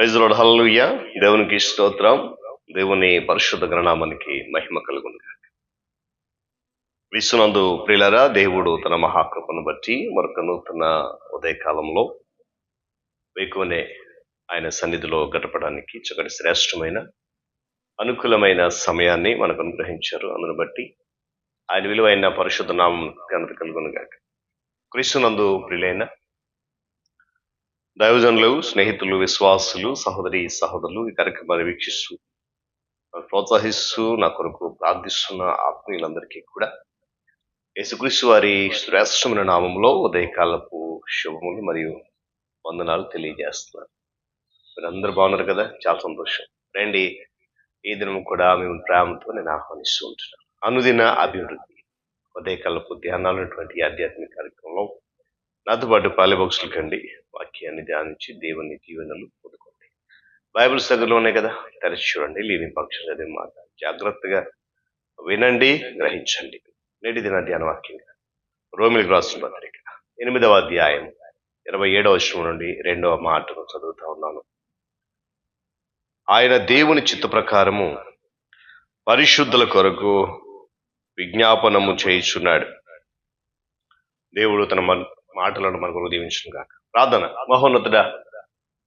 Praise హల్లుయ్య దేవునికి స్తోత్రం. దేవుని పరిశుద్ధ గణనామానికి మహిమ కలుగును విశ్వనందు ప్రియులరా దేవుడు తన మహాకృపను బట్టి మరొక నూతన ఉదయకాలంలో వేకువనే ఆయన సన్నిధిలో గడపడానికి చక్కటి శ్రేష్టమైన అనుకూలమైన సమయాన్ని మనకు అనుగ్రహించారు. అందును బట్టి ఆయన విలువైన పరిశుద్ధ నామం ఘనత కలుగునుగాక. క్రీస్తునందు ప్రిలైన దైవజనులు స్నేహితులు విశ్వాసులు సహోదరి సహోదరులు ఈ కార్యక్రమాన్ని వీక్షిస్తూ ప్రోత్సహిస్తూ నా కొరకు ప్రార్థిస్తున్న ఆత్మీయులందరికీ కూడా యేసుకృష్ణ వారి శ్రేష్టమైన నామంలో ఉదయకాలపు శుభములు మరియు వందనాలు తెలియజేస్తున్నారు. మీరందరూ బాగున్నారు కదా? చాలా సంతోషం. రండి ఈ దినం కూడా మేము ప్రేమతో నేను ఆహ్వానిస్తూ ఉంటున్నాను. అనుదిన అభివృద్ధి ఉదయకాలపు ధ్యానాలటువంటి ఆధ్యాత్మిక కార్యక్రమంలో నాతో పాటు పాలెబాక్సులు కండి వాక్యాన్ని ధ్యానించి దేవుని దీవెనలు పొందుకోండి. బైబిల్ సగలోనే కదా? తెరచి చూడండి లేని పక్షం చదివే మాట. జాగ్రత్తగా వినండి గ్రహించండి. నేటి దిన ధ్యాన వాక్యంగా రోమిలికి రాసిన పత్రిక ఎనిమిదవ అధ్యాయం ఇరవై ఏడవ శ్రమం నుండి రెండవ మాటను చదువుతా ఉన్నాను. ఆయన దేవుని చిత్త ప్రకారము పరిశుద్ధుల కొరకు విజ్ఞాపనము చేయుచున్నాడు. దేవుడు తన మన మాటలను మనకు దీవించును కాక ప్రార్థన. మహోన్నతుడ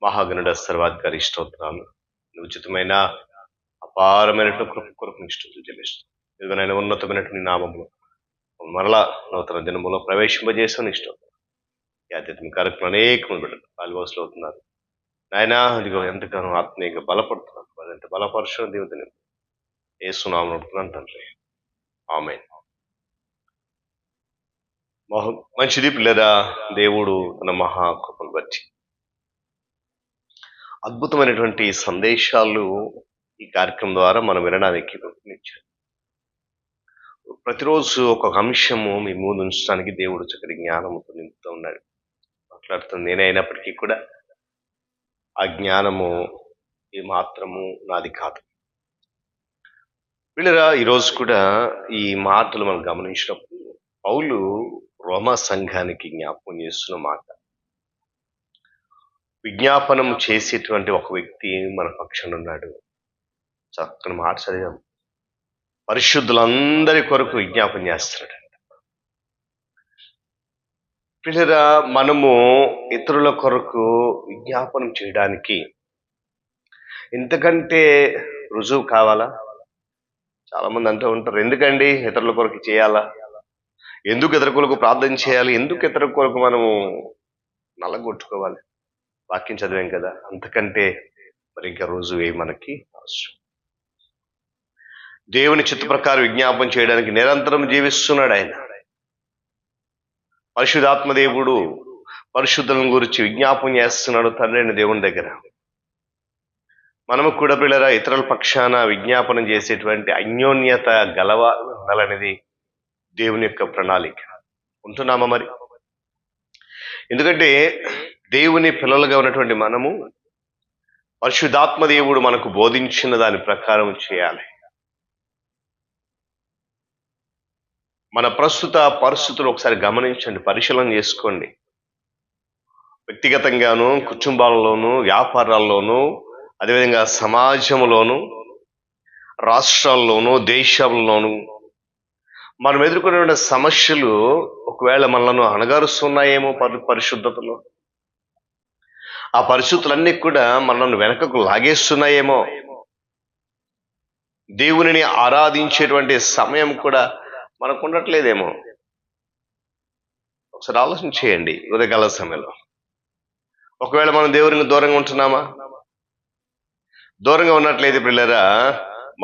మహాగణుడ సర్వాధికారి స్తోత్రాలు. ఉచితమైన అపారమైనట్టు కృప కొరకు ఇష్టం చెల్లిస్తాం ఇదిగోనైనా ఉన్నతమైనటువంటి నామములు మరలా నూతన దినములో ప్రవేశింపజేసాను ఇష్టం ఈ ఆధ్యాత్మిక కార్యక్రమం అనేక మంది బిడ్డలు పాల్గొసలు అవుతున్నారు నాయన ఇదిగో ఎంతగానో ఆత్మీయంగా బలపడుతున్నారు మరింత బలపరుచిన ఏ ఏసునామం నడుపుతున్నాను తండ్రి. ఆమె మహ మంచిది పిల్లరా దేవుడు తన మహాకృపను బట్టి? అద్భుతమైనటువంటి సందేశాలు ఈ కార్యక్రమం ద్వారా మనం వినడానికి ఇచ్చారు ప్రతిరోజు ఒక అంశము మీ ముందు ఉంచడానికి దేవుడు చక్కటి జ్ఞానముతో నింపుతూ ఉన్నాడు. మాట్లాడుతుంది నేనే అయినప్పటికీ కూడా ఆ జ్ఞానము ఈ మాత్రము నాది కాదు. వీళ్ళరా ఈరోజు కూడా ఈ మాటలు మనం గమనించినప్పుడు పౌలు రోమా సంఘానికి జ్ఞాపకం చేస్తున్న మాట. విజ్ఞాపనం చేసేటువంటి ఒక వ్యక్తి మన పక్షాన ఉన్నాడు. చక్కని మాట చదివాం. పరిశుద్ధులందరి కొరకు విజ్ఞాపన చేస్తున్నాడు పిల్లరా మనము ఇతరుల కొరకు విజ్ఞాపనం చేయడానికి ఇంతకంటే రుజువు కావాలా? చాలామంది అంటూ ఉంటారు. ఎందుకండి? ఇతరుల కొరకు చేయాలా? ఎందుకు ఇతర కొరకు ప్రార్థన చేయాలి? ఎందుకు ఇతర కొరకు మనము నల్లగొట్టుకోవాలి? వాక్యం చదివాం కదా అంతకంటే మరి ఇంకా రుజువే మనకి అవసరం? దేవుని చిత్త ప్రకారం విజ్ఞాపం చేయడానికి నిరంతరం జీవిస్తున్నాడు ఆయన. పరిశుధాత్మ దేవుడు పరిశుద్ధులను గురించి విజ్ఞాపం చేస్తున్నాడు తండ్రిని దేవుని దగ్గర. మనము కూడా పిల్లరా ఇతరుల పక్షాన విజ్ఞాపనం చేసేటువంటి అన్యోన్యత గలవ ఉండాలనేది దేవుని యొక్క ప్రణాళిక. ఉంటున్నామా మరి? ఎందుకంటే దేవుని పిల్లలుగా ఉన్నటువంటి మనము పరిశుధాత్మ దేవుడు మనకు బోధించిన దాని ప్రకారం చేయాలి. మన ప్రస్తుత పరిస్థితులు ఒకసారి గమనించండి పరిశీలన చేసుకోండి. వ్యక్తిగతంగాను కుటుంబాలలోను వ్యాపారాల్లోనూ అదేవిధంగా సమాజంలోను రాష్ట్రాల్లోనూ దేశంలోనూ మనం ఎదుర్కొనే సమస్యలు ఒకవేళ మనలను అణగారుస్తున్నాయేమో పరి పరిశుద్ధతలో. ఆ పరిస్థితులన్నీ కూడా మనల్ని వెనకకు లాగేస్తున్నాయేమో. దేవునిని ఆరాధించేటువంటి సమయం కూడా మనకు ఉండట్లేదేమో ఒకసారి ఆలోచన చేయండి ఉదయకాల సమయంలో. ఒకవేళ మనం దేవునికి దూరంగా ఉంటున్నామా? దూరంగా ఉన్నట్లయితే పిల్లరా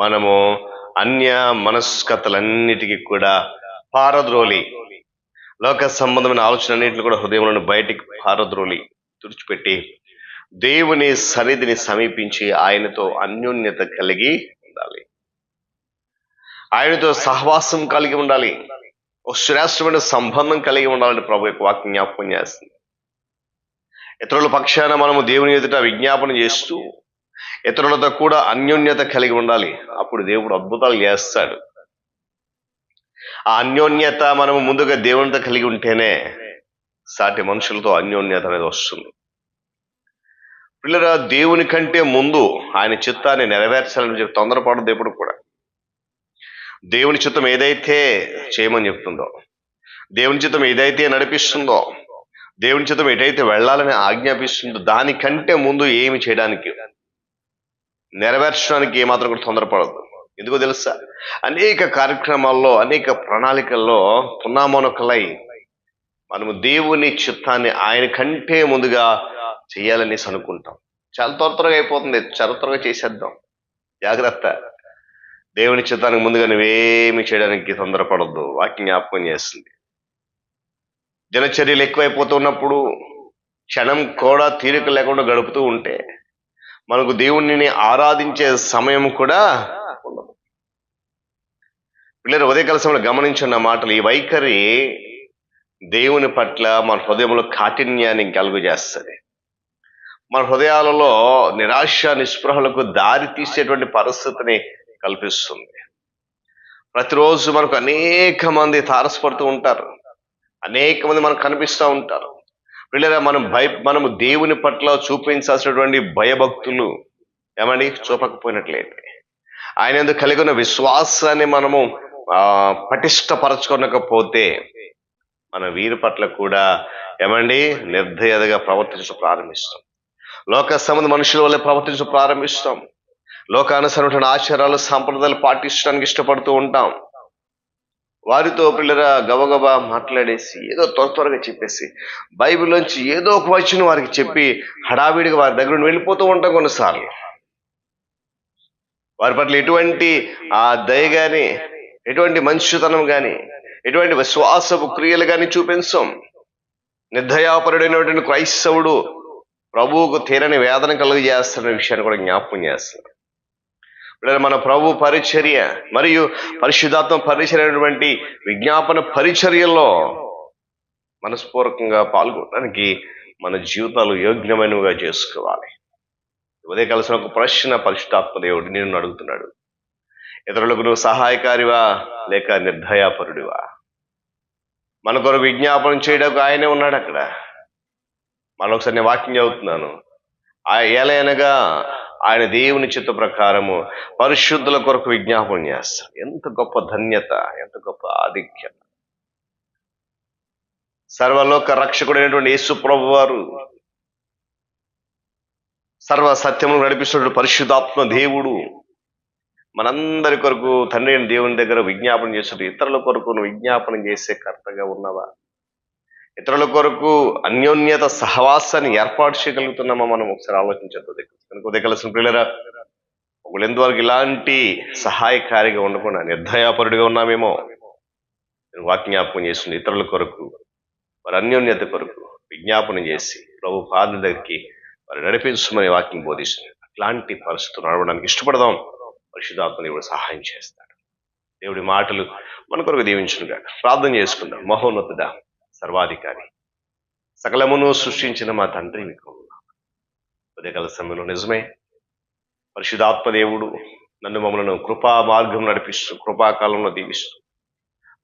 మనము అన్య మనస్కతలన్నిటికీ కూడా పారద్రోలి. లోక సంబంధమైన ఆలోచన అన్నింటిని కూడా హృదయంలో బయటికి పారద్రోలి తుడిచిపెట్టి దేవుని సన్నిధిని సమీపించి ఆయనతో అన్యోన్యత కలిగి ఉండాలి. ఆయనతో సహవాసం కలిగి ఉండాలి. ఒక శ్రేష్టమైన సంబంధం కలిగి ఉండాలని ప్రభు యొక్క వాక్యం జ్ఞాపకం చేస్తుంది. ఇతరుల పక్షాన మనము దేవుని ఎదుట విజ్ఞాపన చేస్తూ ఇతరులతో కూడా అన్యోన్యత కలిగి ఉండాలి. అప్పుడు దేవుడు అద్భుతాలు చేస్తాడు. ఆ అన్యోన్యత మనము ముందుగా దేవునితో కలిగి ఉంటేనే సాటి మనుషులతో అన్యోన్యత అనేది వస్తుంది. పిల్లరా దేవుని కంటే ముందు ఆయన చిత్తాన్ని నెరవేర్చాలని చెప్పి తొందరపడదు ఎప్పుడు కూడా. దేవుని చిత్తం ఏదైతే చేయమని చెప్తుందో దేవుని చిత్తం ఏదైతే నడిపిస్తుందో దేవుని చిత్తం ఎటైతే వెళ్ళాలని ఆజ్ఞాపిస్తుందో దానికంటే ముందు ఏమి చేయడానికి నెరవేర్చడానికి ఏమాత్రం కూడా తొందరపడదు ఎందుకో తెలుసా? అనేక కార్యక్రమాల్లో అనేక ప్రణాళికల్లో పున్నామోనకలై మనము దేవుని చిత్తాన్ని ఆయన కంటే ముందుగా చేయాలనేసి అనుకుంటాం. చాలా త్వర త్వరగా అయిపోతుంది. చాలా త్వరగా చేసేద్దాం. జాగ్రత్త. దేవుని చిత్తానికి ముందుగా నువ్వేమి చేయడానికి తొందరపడద్దు. వాక్యం జ్ఞాపకం చేస్తుంది. దినచర్యలు ఎక్కువైపోతున్నప్పుడు క్షణం కూడా తీరిక లేకుండా గడుపుతూ ఉంటే మనకు దేవుణ్ణి ఆరాధించే సమయం కూడా ఉండదు. పిల్లలు ఉదయకాల సమయంలో గమనించిన మాటలు ఈ వైఖరి దేవుని పట్ల మన హృదయంలో కాఠిన్యాన్ని కలుగు చేస్తుంది. మన హృదయాలలో నిరాశ నిస్పృహలకు దారి తీసేటువంటి పరిస్థితిని కల్పిస్తుంది. ప్రతిరోజు మనకు అనేక మంది తారసపడుతూ ఉంటారు. అనేక మంది మనకు కనిపిస్తూ ఉంటారు. వీళ్ళ మనం భయ మనము దేవుని పట్ల చూపించాల్సినటువంటి భయభక్తులు ఏమండి? చూపకపోయినట్లయితే. ఆయన ఎందుకు కలిగి ఉన్న విశ్వాసాన్ని మనము పటిష్టపరచుకోనకపోతే మన వీరి పట్ల కూడా ఏమండి? నిర్దయతగా ప్రవర్తించడం ప్రారంభిస్తాం. లోక సంబంధ మనుషుల వల్ల ప్రవర్తించడం ప్రారంభిస్తాం. లోకానుసరమైన ఆచారాలు సాంప్రదాయాలు పాటించడానికి ఇష్టపడుతూ ఉంటాం. వారితో పిల్లరా గబగబా మాట్లాడేసి ఏదో త్వర త్వరగా చెప్పేసి బైబిల్లోంచి ఏదో ఒక వచ్చిన వారికి చెప్పి హడావిడిగా వారి దగ్గర నుండి వెళ్ళిపోతూ ఉంటాం కొన్నిసార్లు. వారి పట్ల ఎటువంటి ఆ దయ కానీ ఎటువంటి మంచితనం కానీ ఎటువంటి విశ్వాసపు క్రియలు కానీ చూపించాం. నిర్దయాపరుడైనటువంటి క్రైస్తవుడు ప్రభువుకు తీరని వేదన కలుగజేస్తున్న విషయాన్ని కూడా జ్ఞాపకం చేస్తున్నాడు. మన ప్రభు పరిచర్య మరియు పరిశుద్ధాత్మ పరిచర్య అనేటువంటి విజ్ఞాపన పరిచర్యలో మనస్పూర్వకంగా పాల్గొనడానికి మన జీవితాలు యోగ్యమైనవిగా చేసుకోవాలి. ఉదయ కలిసిన ఒక ప్రశ్న పరిశుద్ధాత్మ దేవుడు నేను అడుగుతున్నాడు. ఇతరులకు నువ్వు సహాయకారివా? లేక నిర్దయాపరుడివా? మన కొరకు విజ్ఞాపనం చేయడానికి ఆయనే ఉన్నాడు అక్కడ. మరొకసారి నేను వాక్యం చదువుతున్నాను. ఆ ఏలైనగా ఆయన దేవుని చిత్త ప్రకారము పరిశుద్ధుల కొరకు విజ్ఞాపనం చేస్తారు. ఎంత గొప్ప ధన్యత ఎంత గొప్ప ఆధిక్యత సర్వలోక రక్షకుడైనటువంటి యేసు ప్రభు వారు సర్వ సత్యమును నడిపిస్తున్న పరిశుద్ధాత్మ దేవుడు మనందరి కొరకు తండ్రి దేవుని దగ్గర విజ్ఞాపన చేస్తుంటే ఇతరుల కొరకు విజ్ఞాపన విజ్ఞాపనం చేసే కర్తగా ఉన్నవా ఇతరుల కొరకు అన్యోన్యత సహవాసాన్ని ఏర్పాటు చేయగలుగుతున్నామా మనం ఒకసారి ఆలోచించద్దు. కనుక ఉదయకలసిన పిల్లరా ఒకళ్ళెందు వరకు ఇలాంటి సహాయకారిగా ఉండకుండా నిర్దయాపరుడిగా ఉన్నామేమో నేను వాక్యాపనం చేస్తుంది ఇతరుల కొరకు వారి అన్యోన్యత కొరకు విజ్ఞాపనం చేసి ప్రభు పాద దగ్గరికి వారు నడిపించమని వాక్యం బోధిస్తుంది. అట్లాంటి పరిస్థితులు నడవడానికి ఇష్టపడదాం. పరిశుధాత్మ దేవుడు సహాయం చేస్తాడు. దేవుడి మాటలు మన కొరకు దీవించునుగా ప్రార్థన చేసుకుందాం. మహోన్నతుడా సర్వాధికారి. సకలమును సృష్టించిన మా తండ్రి మీకు ఉదయకాల సమయంలో నిజమే పరిశుధాత్మదేవుడు నన్ను మమ్మలను కృపా మార్గం నడిపిస్తూ కృపాకాలంలో దీవిస్తూ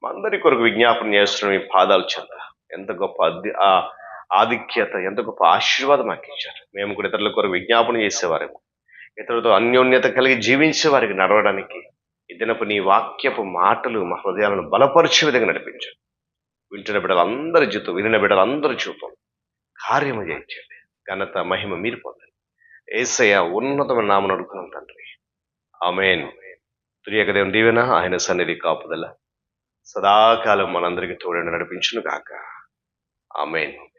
మా అందరి కొరకు విజ్ఞాపన చేస్తున్న మీ పాదాలు చెంద. ఎంత గొప్ప అద్ది ఆ ఆధిక్యత ఎంత గొప్ప ఆశీర్వాదం మాకు ఇచ్చారు. మేము కూడా ఇతరుల కొరకు విజ్ఞాపన చేసేవారేమో. ఇతరులతో అన్యోన్యత కలిగి జీవించే వారికి నడవడానికి ఇదనపు నీ వాక్యపు మాటలు మా హృదయాలను బలపరిచే విధంగా నడిపించారు. వింటున్న బిడ్డలందరి జీతం వినిన బిడ్డలందరి జీవితం కార్యము చేయించండి. ఘనత మహిమ మీరు పొందండి. ఏసయ్య ఉన్నతమైన నామను అడుగుతున్నాం తండ్రి. ఆమెన్. తురియక దేవుని దీవెన ఆయన సన్నిధి కాపుదల. సదాకాలం మనందరికీ తోడని నడిపించును గాక. ఆమెన్.